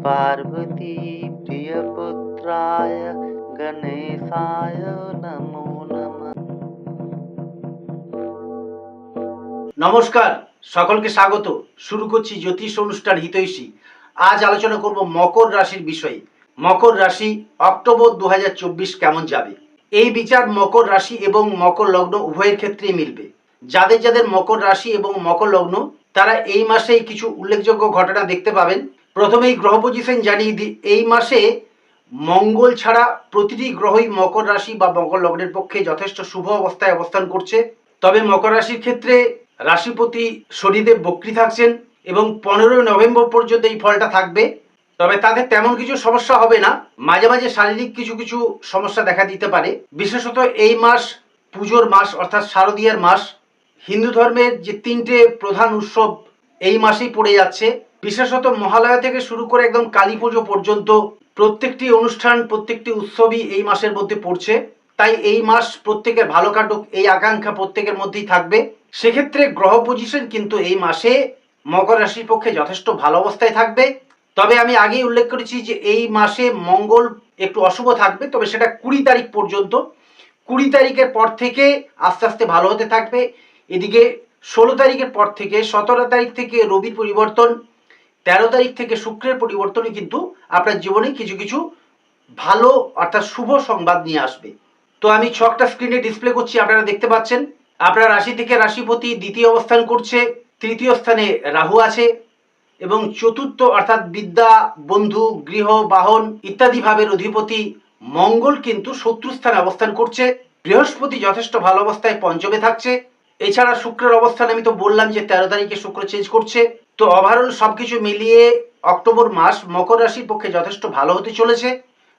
पार्वती प्रियपुत्राय गणेशाय नमो नमः নমস্কার সকলকে স্বাগত শুরু করছি জ্যোতিষ অনুষ্ঠান হিতৈষী আজ আলোচনা করব মকর রাশির বিষয়ে মকর রাশি অক্টোবর দু কেমন যাবে এই বিচার মকর রাশি এবং মকর লগ্ন উভয়ের ক্ষেত্রেই মিলবে যাদের যাদের মকর রাশি এবং মকর লগ্ন তারা এই মাসেই কিছু উল্লেখযোগ্য ঘটনা দেখতে পাবেন প্রথমেই গ্রহ পজিশন জানিয়ে দিই এই মাসে মঙ্গল ছাড়া প্রতিটি গ্রহই মকর রাশি বা মকর লগ্নের পক্ষে যথেষ্ট শুভ অবস্থায় অবস্থান করছে। তবে মকর রাশির ক্ষেত্রে রাশিপতি শনিদেব বক্রী থাকছেন এবং পনেরোই নভেম্বর পর্যন্ত এই ফলটা থাকবে। তবে তাদের তেমন কিছু সমস্যা হবে না। মাঝে মাঝে শারীরিক কিছু কিছু সমস্যা দেখা দিতে পারে। বিশেষত এই মাস পুজোর মাস অর্থাৎ শারদীয়ার মাস, হিন্দু ধর্মের যে তিনটে প্রধান উৎসব এই মাসেই পড়ে যাচ্ছে। বিশেষত মহালয়া থেকে শুরু করে একদম কালী পুজো পর্যন্ত প্রত্যেকটি অনুষ্ঠান, প্রত্যেকটি উৎসবই এই মাসের মধ্যে পড়ছে। তাই এই মাস প্রত্যেকের ভালো কাটুক, এই আকাঙ্ক্ষা প্রত্যেকের মধ্যেই থাকবে। সেক্ষেত্রে গ্রহ পজিশন কিন্তু এই মাসে মকর রাশির পক্ষে যথেষ্ট ভালো অবস্থায় থাকবে। তবে আমি আগেই উল্লেখ করেছি যে এই মাসে মঙ্গল একটু অশুভ থাকবে, তবে সেটা কুড়ি তারিখ পর্যন্ত। কুড়ি তারিখের পর থেকে আস্তে আস্তে ভালো হতে থাকবে। এদিকে ষোলো তারিখের পর থেকে, সতেরো তারিখ থেকে রবির পরিবর্তন তেরো তারিখ থেকে শুক্রের পরিবর্তনই কিন্তু আপনার জীবনে কিছু কিছু ভালো অর্থাৎ শুভ সংবাদ নিয়ে আসবে। তো আমি ছকটা স্ক্রিনে ডিসপ্লে করছি, আপনারা দেখতে পাচ্ছেন। আপনার রাশি থেকে রাশিপতি দ্বিতীয় অবস্থান করছে, তৃতীয় স্থানে রাহু আছে এবং চতুর্থ অর্থাৎ বিদ্যা, বন্ধু, গৃহ, বাহন ইত্যাদি ভাবের অধিপতি মঙ্গল কিন্তু শত্রু স্থানে অবস্থান করছে। বৃহস্পতি যথেষ্ট ভালো অবস্থায় পঞ্চমে থাকছে। এছাড়া শুক্রের অবস্থান আমি তো বললাম যে তেরো তারিখে শুক্র চেঞ্জ করছে। তো ওভারঅল সবকিছু মিলিয়ে অক্টোবর মাস মকর রাশির পক্ষে যথেষ্ট ভালো হতে চলেছে।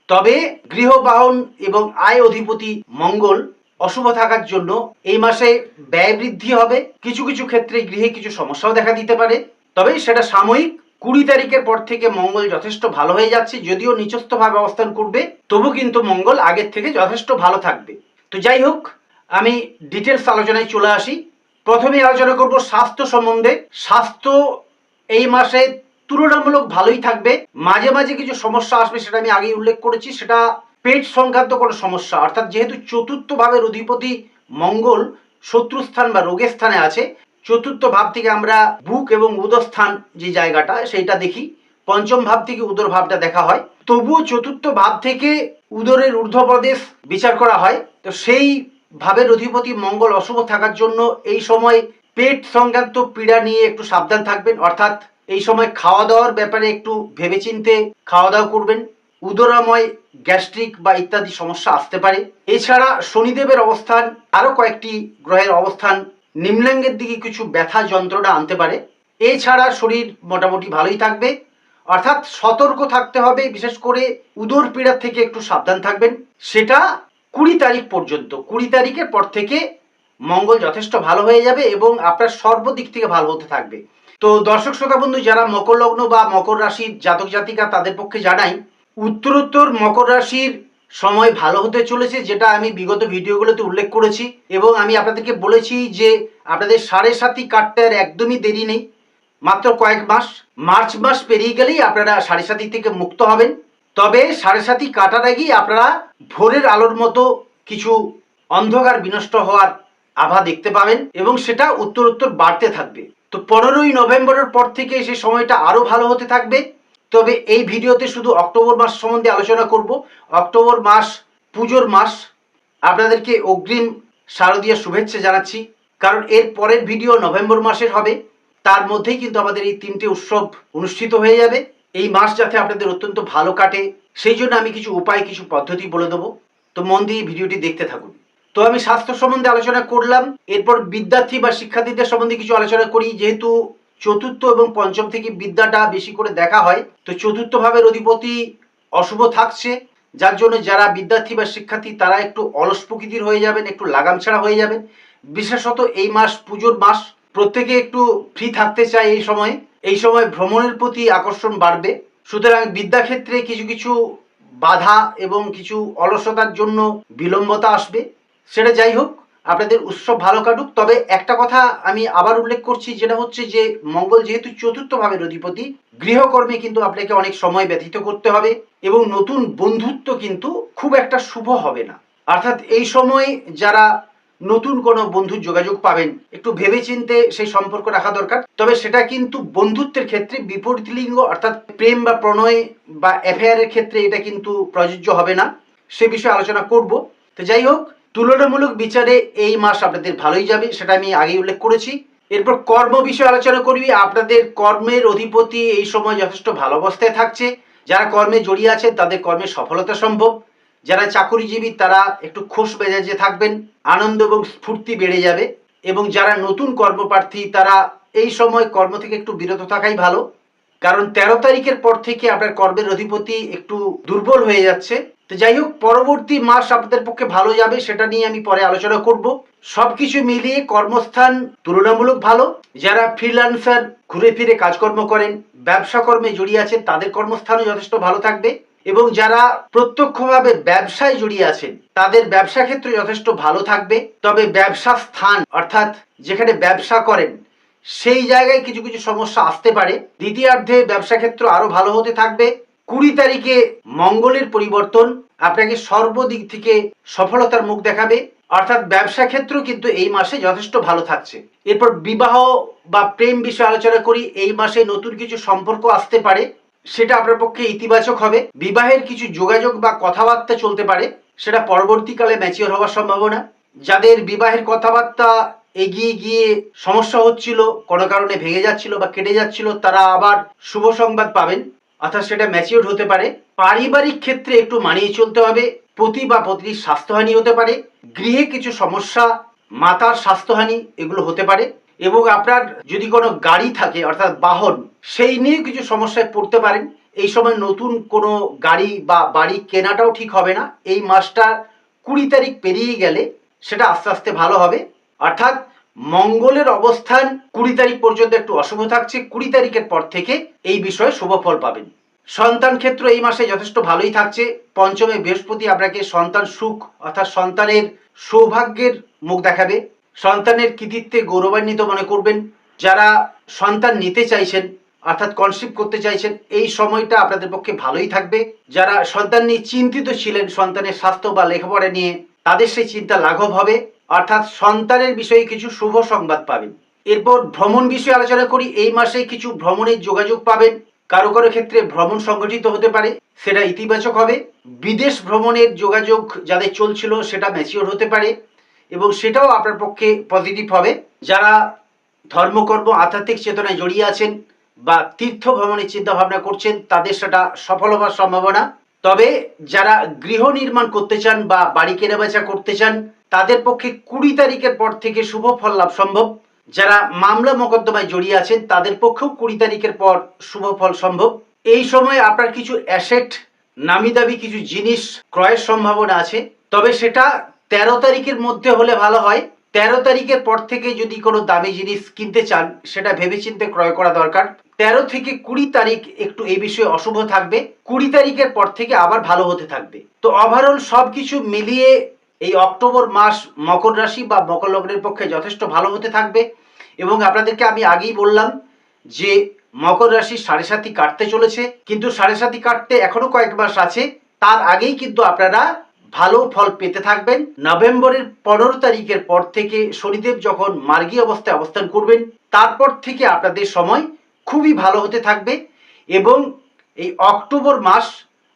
তবে গৃহবাহন এবং আয় অধিপতি মঙ্গল অশুভ থাকার জন্য এই মাসে ব্যয় বৃদ্ধি হবে। কিছু কিছু ক্ষেত্রে গৃহে কিছু সমস্যাও দেখা দিতে পারে। তবে সেটা সাময়িক। কুড়ি তারিখের পর থেকে মঙ্গল যথেষ্ট ভালো হয়ে যাচ্ছে, যদিও নিচস্থভাবে অবস্থান করবে। তবু কিন্তু মঙ্গল আগের থেকে যথেষ্ট ভালো থাকবে। তো যাই হোক, আমি ডিটেলস আলোচনায় চলে আসি। প্রথমে আলোচনা করব স্বাস্থ্য সম্বন্ধে। স্বাস্থ্য এই মাসে তুলনামূলক ভালোই থাকবে। মাঝে মাঝে কিছু সমস্যা আসবে সেটা আমি আগেই উল্লেখ করেছি। সেটা পেট সংক্রান্ত কোনো সমস্যা। অর্থাৎ যেহেতু চতুর্থ ভাবের অধিপতি মঙ্গল শত্রুস্থান বা রোগের স্থানে আছে চতুর্থ ভাব থেকে আমরা বুক এবং উদস্থান যে জায়গাটা, সেইটা দেখি। পঞ্চম ভাব থেকে উদর ভাবটা দেখা হয়। তবুও চতুর্থ ভাব থেকে উদরের ঊর্ধ্বপ্রদেশ বিচার করা হয়। তো সেই ভাবের অধিপতি মঙ্গল অশুভ থাকার জন্য এই সময় পেট সংক্রান্ত পীড়া নিয়ে একটু সাবধান থাকবেন। অর্থাৎ এই সময় খাওয়া দাওয়ার ব্যাপারে একটু ভেবেচিন্তে খাওয়া দাওয়া করবেন। উদরাময়, গ্যাস্ট্রিক বা ইত্যাদি সমস্যা আসতে পারে। এছাড়া শনিদেবের অবস্থান, আরও কয়েকটি গ্রহের অবস্থান নিম্নাঙ্গের দিকে কিছু ব্যথা যন্ত্রণা আনতে পারে। এছাড়া শরীর মোটামুটি ভালোই থাকবে। অর্থাৎ সতর্ক থাকতে হবে, বিশেষ করে উদর পীড়া থেকে একটু সাবধান থাকবেন। সেটা কুড়ি তারিখ পর্যন্ত। কুড়ি তারিখের পর থেকে মঙ্গল যথেষ্ট ভালো হয়ে যাবে এবং আপনার সর্বদিক থেকে ভালো হতে থাকবে। তো দর্শক, শ্রোতা, বন্ধু, যারা মকর লগ্ন বা মকর রাশির জাতক, জাতিকা তাদের পক্ষে জানাই, উত্তরোত্তর মকর রাশির সময় ভালো হতে চলেছে, যেটা আমি বিগত ভিডিওগুলোতে উল্লেখ করেছি এবং আমি আপনাদেরকে বলেছি যে আপনাদের সাড়ে সাতই কাটতে আর একদমই দেরি নেই। মাত্র কয়েক মাস, মার্চ মাস পেরিয়ে গেলেই আপনারা সাড়ে সাতি থেকে মুক্ত হবেন। তবে সাড়ে সাতি কাটার আগেই আপনারা ভোরের আলোর মতো কিছু অন্ধকার বিনষ্ট হওয়ার আভা দেখতে পাবেন এবং সেটা উত্তর উত্তর বাড়তে থাকবে। তো পনেরোই নভেম্বরের পর থেকে সেই সময়টা আরও ভালো হতে থাকবে। তবে এই ভিডিওতে শুধু অক্টোবর মাস সম্বন্ধে আলোচনা করব। অক্টোবর মাস পুজোর মাস। আপনাদেরকে অগ্রিম শারদীয় শুভেচ্ছা জানাচ্ছি। কারণ এর পরের ভিডিও নভেম্বর মাসের হবে। তার মধ্যেই কিন্তু আমাদের এই তিনটে উৎসব অনুষ্ঠিত হয়ে যাবে। এই মাস যাতে আপনাদের অত্যন্ত ভালো কাটে। সেই জন্য আমি কিছু উপায়, কিছু পদ্ধতি বলে দেবো। তো মন দিয়ে ভিডিওটি দেখতে থাকুন। তো আমি স্বাস্থ্য সম্বন্ধে আলোচনা করলাম, এরপর বিদ্যার্থী বা শিক্ষার্থীদের সম্বন্ধে কিছু আলোচনা করি, যেহেতু চতুর্থ এবং পঞ্চম থেকে বিদ্যাটা বেশি করে দেখা হয়, তো চতুর্থ ভাবের অধিপতি অশুভ থাকছে, যার জন্য যারা বিদ্যার্থী বা শিক্ষার্থী তারা একটু অলস প্রকৃতির হয়ে যাবেন, একটু লাগাম ছাড়া হয়ে যাবেন। বিশেষত এই মাস পুজোর মাস, প্রত্যেকে একটু ফ্রি থাকতে চায় এই সময় এই সময় ভ্রমণের প্রতি আকর্ষণ বাড়বে। সুতরাং বিদ্যাক্ষেত্রে কিছু কিছু বাধা এবং কিছু অলসতার জন্য বিলম্বতা আসবে। সেটা যাই হোক, আপনাদের উৎসব ভালো কাটুক। তবে একটা কথা আমি আবার উল্লেখ করছি, যেটা হচ্ছে যে মঙ্গল যেহেতু চতুর্থ ভাবের অধিপতি, গৃহকর্মে কিন্তু আপনাকে অনেক সময় ব্যতীত করতে হবে এবং নতুন বন্ধুত্ব কিন্তু খুব একটা শুভ হবে না। অর্থাৎ এই সময় যারা নতুন কোনো বন্ধুর যোগাযোগ পাবেন, একটু ভেবেচিন্তে সেই সম্পর্ক রাখা দরকার। তবে সেটা কিন্তু বন্ধুত্বের ক্ষেত্রে বিপরীত লিঙ্গ, অর্থাৎ প্রেম বা প্রণয় বা অ্যাফেয়ারের ক্ষেত্রে এটা কিন্তু প্রযোজ্য হবে না। সে বিষয়ে আলোচনা করব। তো যাই হোক তুলনামূলক বিচারে এই মাস আপনাদের ভালোই যাবে, সেটা আমি আগেই উল্লেখ করেছি। এরপর কর্ম বিষয়ে আলোচনা করবি, আপনাদের কর্মের অধিপতি এই সময় যথেষ্ট ভালো অবস্থায় থাকছে। যারা কর্মে জড়িয়ে আছেন, তাদের কর্মে সফলতা সম্ভব। যারা চাকুরিজীবী, তারা একটু খোশ মেজাজে থাকবেন, আনন্দ এবং স্ফূর্তি বেড়ে যাবে। এবং যারা নতুন কর্মপ্রার্থী, তারা এই সময় কর্ম থেকে একটু বিরত থাকাই ভালো। কারণ তেরো তারিখের পর থেকে আপনার কর্মের অধিপতি একটু দুর্বল হয়ে যাচ্ছে। তো যাই হোক, পরবর্তী মাস আপনাদের পক্ষে ভালো যাবে, সেটা নিয়ে আমি পরে আলোচনা করব। সবকিছু মিলিয়ে কর্মস্থান তুলনামূলক ভালো। যারা ফ্রিল্যান্সার ঘুরে ফিরে কাজকর্ম করেন, ব্যবসা কর্মে জড়িয়ে আছেন, তাদের কর্মস্থানও যথেষ্ট ভালো থাকবে। এবং যারা প্রত্যক্ষভাবে ব্যবসায় জড়িয়ে আছেন, তাদের ব্যবসা ক্ষেত্র যথেষ্ট ভালো থাকবে। তবে ব্যবসা স্থান, অর্থাৎ যেখানে ব্যবসা করেন, সেই জায়গায় কিছু কিছু সমস্যা আসতে পারে। দ্বিতীয়ার্ধে ব্যবসা ক্ষেত্র আরও ভালো হতে থাকবে। কুড়ি তারিখে মঙ্গলের পরিবর্তন আপনাকে সর্বদিক থেকে সফলতার মুখ দেখাবে। অর্থাৎ ব্যবসা ক্ষেত্র কিন্তু এই মাসে যথেষ্ট ভালো থাকছে। এরপর বিবাহ বা প্রেম বিষয়ে আলোচনা করি। এই মাসে নতুন কিছু সম্পর্ক আসতে পারে, সেটা আপনার পক্ষে ইতিবাচক হবে। বিবাহের কিছু যোগাযোগ বা কথাবার্তা চলতে পারে, সেটা পরবর্তীকালে ম্যাচিওর হওয়ার সম্ভাবনা। যাদের বিবাহের কথাবার্তা এগিয়ে গিয়ে সমস্যা হচ্ছিল, কোনো কারণে ভেঙে যাচ্ছিল বা কেটে যাচ্ছিল, তারা আবার শুভ সংবাদ পাবেন। অর্থাৎ সেটা ম্যাচিওর হতে পারে। পারিবারিক ক্ষেত্রে একটু মানিয়ে চলতে হবে। পতি বা পত্নীর স্বাস্থ্যহানি হতে পারে। গৃহে কিছু সমস্যা, মাতার স্বাস্থ্যহানি এগুলো হতে পারে এবং আপনার যদি কোনো গাড়ি থাকে, অর্থাৎ বাহন, সেই নিয়ে কিছু সমস্যায় পড়তে পারেন। এই সময় নতুন কোনো গাড়ি বা বাড়ি কেনাটাও ঠিক হবে না। এই মাসটা কুড়ি তারিখ পেরিয়ে গেলে সেটা আস্তে আস্তে ভালো হবে। অর্থাৎ মঙ্গলের অবস্থান কুড়ি তারিখ পর্যন্ত একটু অশুভ থাকছে। কুড়ি তারিখের পর থেকে এই বিষয়ে শুভ ফল পাবেন। সন্তান ক্ষেত্র এই মাসে যথেষ্ট ভালোই থাকছে। পঞ্চমে বৃহস্পতি আপনাকে সন্তান সুখ, অর্থাৎ সন্তানের সৌভাগ্যের মুখ দেখাবে। সন্তানের কৃতিত্বে গৌরবান্বিত মনে করবেন। যারা সন্তান নিতে চাইছেন, অর্থাৎ কনসিভ করতে চাইছেন, এই সময়টা আপনাদের পক্ষে ভালোই থাকবে। যারা সন্তান নিয়ে চিন্তিত ছিলেন, সন্তানের স্বাস্থ্য বা লেখাপড়া নিয়ে, তাদের সেই চিন্তা লাঘব হবে। অর্থাৎ সন্তানের বিষয়ে কিছু শুভ সংবাদ পাবেন। এরপর ভ্রমণ বিষয়ে আলোচনা করি। এই মাসে কিছু ভ্রমণের যোগাযোগ পাবেন। কারও কারও ক্ষেত্রে ভ্রমণ সংগঠিত হতে পারে, সেটা ইতিবাচক হবে। বিদেশ ভ্রমণের যোগাযোগ যাদের চলছিল, সেটা ম্যাচিওর হতে পারে এবং সেটাও আপনার পক্ষে পজিটিভ হবে। যারা ধর্মকর্ম, আধ্যাত্মিক চেতনায় জড়িয়ে আছেন বা তীর্থ ভ্রমণের চিন্তা ভাবনা করছেন, তাদের সেটা সফল হওয়ার সম্ভাবনা। তবে যারা গৃহ নির্মাণ করতে চান বা বাড়ি কেনাবেচা করতে চান, তাদের পক্ষে কুড়ি তারিখের পর থেকে শুভ ফল লাভ সম্ভব। যারা মামলা মোকদ্দমায় জড়িয়ে আছেন, তাদের পক্ষেও কুড়ি তারিখের পর শুভ ফল সম্ভব। এই সময় আপনার কিছু অ্যাসেট নামি দামি কিছু জিনিস ক্রয়ের সম্ভাবনা আছে। তবে সেটা তেরো তারিখের মধ্যে হলে ভালো হয়। তেরো তারিখের পর থেকে যদি কোনো দামি জিনিস কিনতে চান, সেটা ভেবেচিন্তে ক্রয় করা দরকার। তেরো থেকে কুড়ি তারিখ একটু এই বিষয়ে অশুভ থাকবে। কুড়ি তারিখের পর থেকে আবার ভালো হতে থাকবে। তো ওভারঅল সব কিছু মিলিয়ে এই অক্টোবর মাস মকর রাশি বা মকর লগ্নের পক্ষে যথেষ্ট ভালো হতে থাকবে। এবং আপনাদেরকে আমি আগেই বললাম যে মকর রাশি সাড়ে সাতি কাটতে চলেছে। কিন্তু সাড়ে সাতি কাটতে এখনও কয়েক মাস আছে। তার আগেই কিন্তু আপনারা ভালো ফল পেতে থাকবেন। নভেম্বরের পনেরো তারিখের পর থেকে শনিদেব যখন মার্গী অবস্থায় অবস্থান করবেন, তারপর থেকে আপনাদের সময় খুবই ভালো হতে থাকবে এবং এই অক্টোবর মাস,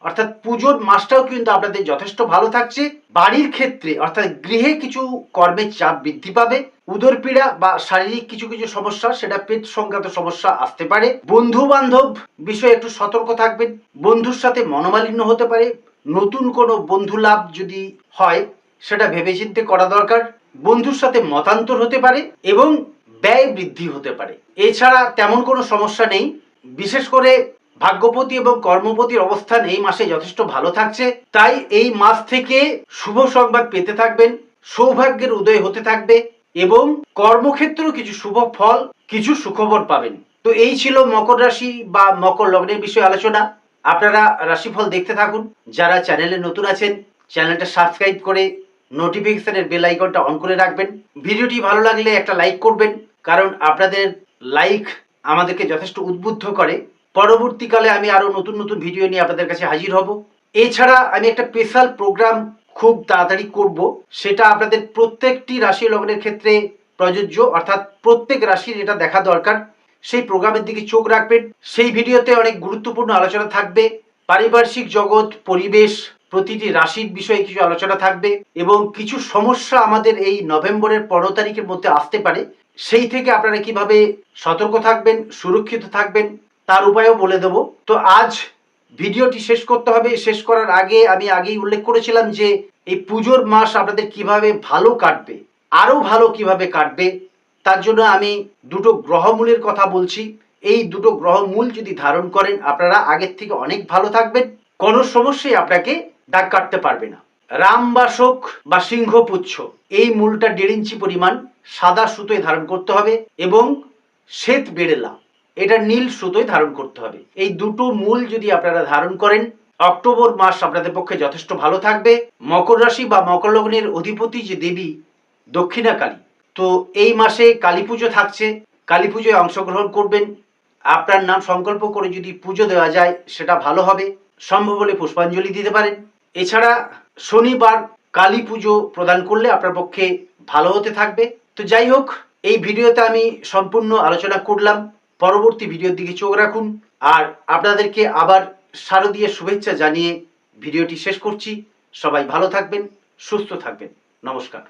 অর্থাৎ পুজোর মাসটাও কিন্তু আপনাদের যথেষ্ট ভালো থাকছে। বাড়ির ক্ষেত্রে, অর্থাৎ গৃহে কিছু কর্মের চাপ বৃদ্ধি পাবে। উদর পীড়া বা শারীরিক কিছু কিছু সমস্যা, সেটা পেট সংক্রান্ত সমস্যা আসতে পারে। বন্ধু বান্ধব বিষয়ে একটু সতর্ক থাকবেন। বন্ধুর সাথে মনোমালিন্য হতে পারে। নতুন কোনো বন্ধু লাভ যদি হয়, সেটা ভেবেচিন্তে করা দরকার। বন্ধুর সাথে মতান্তর হতে পারে এবং ব্যয় বৃদ্ধি হতে পারে। এছাড়া তেমন কোনো সমস্যা নেই। বিশেষ করে ভাগ্যপতি এবং কর্মপতির অবস্থান এই মাসে যথেষ্ট ভালো থাকছে। তাই এই মাস থেকে শুভ সংবাদ পেতে থাকবেন, সৌভাগ্যের উদয় হতে থাকবে এবং কর্মক্ষেত্রেও কিছু শুভ ফল, কিছু সুখবর পাবেন। তো এই ছিল মকর রাশি বা মকর লগ্নের বিষয়ে আলোচনা। আপনারা রাশিফল দেখতে থাকুন। যারা চ্যানেলে নতুন আছেন, চ্যানেলটা সাবস্ক্রাইব করে নোটিফিকেশনের বেল আইকনটা অন করে রাখবেন। ভিডিওটি ভালো লাগলে একটা লাইক করবেন। কারণ আপনাদের লাইক আমাদেরকে যথেষ্ট উদ্বুদ্ধ করে। পরবর্তীকালে আমি আরও নতুন নতুন ভিডিও নিয়ে আপনাদের কাছে হাজির হব। এছাড়া আমি একটা স্পেশাল প্রোগ্রাম খুব তাড়াতাড়ি করব। সেটা আপনাদের প্রত্যেকটি রাশি লগ্নের ক্ষেত্রে প্রযোজ্য, অর্থাৎ প্রত্যেক রাশির এটা দেখা দরকার। সেই প্রোগ্রামের দিকে চোখ রাখবেন। সেই ভিডিওতে অনেক গুরুত্বপূর্ণ আলোচনা থাকবে। পারিপার্শ্বিক জগৎ, পরিবেশ, প্রতিটি রাশির বিষয়ে কিছু আলোচনা থাকবে এবং কিছু সমস্যা আমাদের এই নভেম্বরের পনেরো তারিখের মধ্যে আসতে পারে। সেই থেকে আপনারা কীভাবে সতর্ক থাকবেন, সুরক্ষিত থাকবেন, তার উপায়ও বলে দেব। তো আজ ভিডিওটি শেষ করতে হবে। শেষ করার আগে আমি আগেই উল্লেখ করেছিলাম যে এই পুজোর মাস আপনাদের কীভাবে ভালো কাটবে, আরও ভালো কীভাবে কাটবে, তার জন্য আমি দুটো গ্রহমূলের কথা বলছি। এই দুটো গ্রহমূল যদি ধারণ করেন, আপনারা আগের থেকে অনেক ভালো থাকবেন। কোনো সমস্যাই আপনাকে দাগ কাটতে পারবে না। রামবাসক বা সিংহপুচ্ছ এই মূলটা দেড় ইঞ্চি পরিমাণ। সাদা সুতোয় ধারণ করতে হবে এবং শ্বেত বেড়েলা এটা নীল সুতোয় ধারণ করতে হবে। এই দুটো মূল যদি আপনারা ধারণ করেন, অক্টোবর মাস আপনাদের পক্ষে যথেষ্ট ভালো থাকবে। মকর রাশি বা মকর লগ্নের অধিপতি যে দেবী দক্ষিণা কালী তো এই মাসে কালী পুজো থাকছে। কালী পুজোয় অংশগ্রহণ করবেন। আপনার নাম সংকল্প করে যদি পুজো দেওয়া যায়, সেটা ভালো হবে। সম্ভব হলে পুষ্পাঞ্জলি দিতে পারেন। এছাড়া শনিবার কালী পুজো প্রদান করলে আপনার পক্ষে ভালো হতে থাকবে। তো যাই হোক, এই ভিডিওতে আমি সম্পূর্ণ আলোচনা করলাম। পরবর্তী ভিডিওর দিকে চোখ রাখুন। আর আপনাদেরকে আবার শারদীয় শুভেচ্ছা জানিয়ে ভিডিওটি শেষ করছি। সবাই ভালো থাকবেন, সুস্থ থাকবেন। নমস্কার।